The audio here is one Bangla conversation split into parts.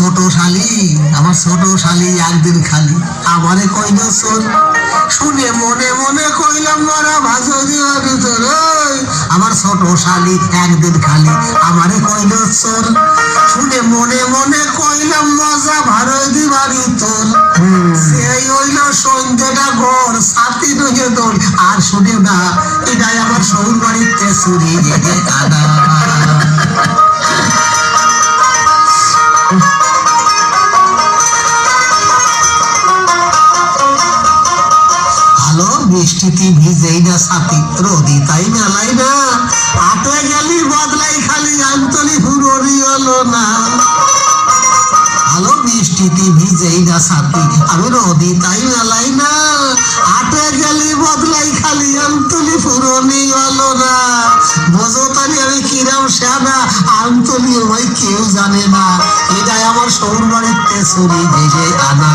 ছোট শালি আমার ছোট শালি একদিন খালি। আমারে কইল শোন শুনে মনে মনে কইলাম মারা ভাজো দিওয়া ভিতর। আমার ছোট শালি একদিন খালি। আমারে কইল শোন শুনে মনে মনে কইলাম মজা ভারো দিবারি তোর। সেই হইল সন্ধ্যেটা ঘর সাথী নহে দোল আর শুনে না এটাই আমার সৌর বাড়িতে চুরি কাদা বৃষ্টিতে ভিজেই না সাথী রোদি তাই মেলাই না? হাটে গেলি বদলাই খালি আন্তলি হুররি হলো না। ভালো বৃষ্টিতে ভিজেই না সাথী আমি রোদি তাই মেলাই না? হাটে গেলি বদলাই খালি আন্তলি ফুরনি হলো না। বোঝো তানি আমি কিরাম সেনা আন্তলি ভাই কেউ জানে না। এটাই আমার সৌর বাড়িতে চুরি ভেজে আনা।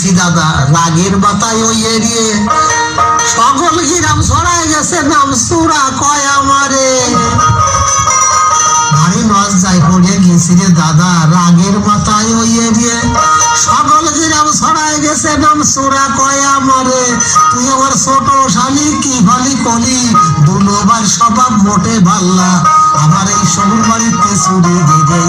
গেছি দাদা, রাগের বাতায় ওই এরিয়ে সকল গ্রাম ছড়ায় গেছে নাম সুরা, কয় আমারে? লজ্জায় পড়ে গেছি রে দাদা, রাগের মাথায় ওই সকল গ্রাম ছড়ায় গেছে নাম সুরা, কয় আমারে? তুই আমার ছোট শালি, কি ভালি কলি? দুলোবার স্বভাব মোটে ভাল্লা, আমার এই শহর বাড়িতে চুরি দিদে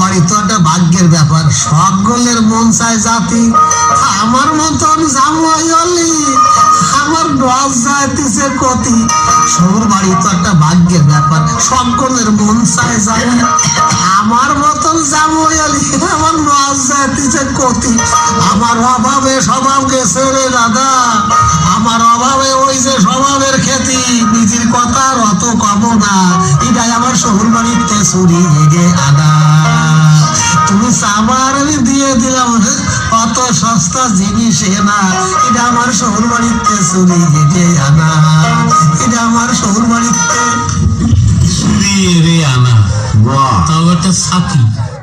বাড়ি তো একটা ভাগ্যের ব্যাপার। সকলের মন চায় জাতি। আমার জামাই হলি আমার যাইতেছে কতি বাড়ি তো একটা ভাগ্যের ব্যাপার। সকলের মন চায় জানি আমার মতন জামাই হলি আমার যাইতেছে কতি আমার অভাবে স্বভাব গেছে রে দাদা। আমার অভাবে ওই যে স্বভাবের খ্যাতি নিজের কথা আর অত কব না এটাই আমার শহর বাড়িতে চুরি জেগে আনা অত সস্তা জিনিস না। এটা আমার শহর বাড়িতে চুরি জেগে আনা। এটা আমার শহর বাড়িতে চুরি রে আনা। বাহ। তাও একটা সাথী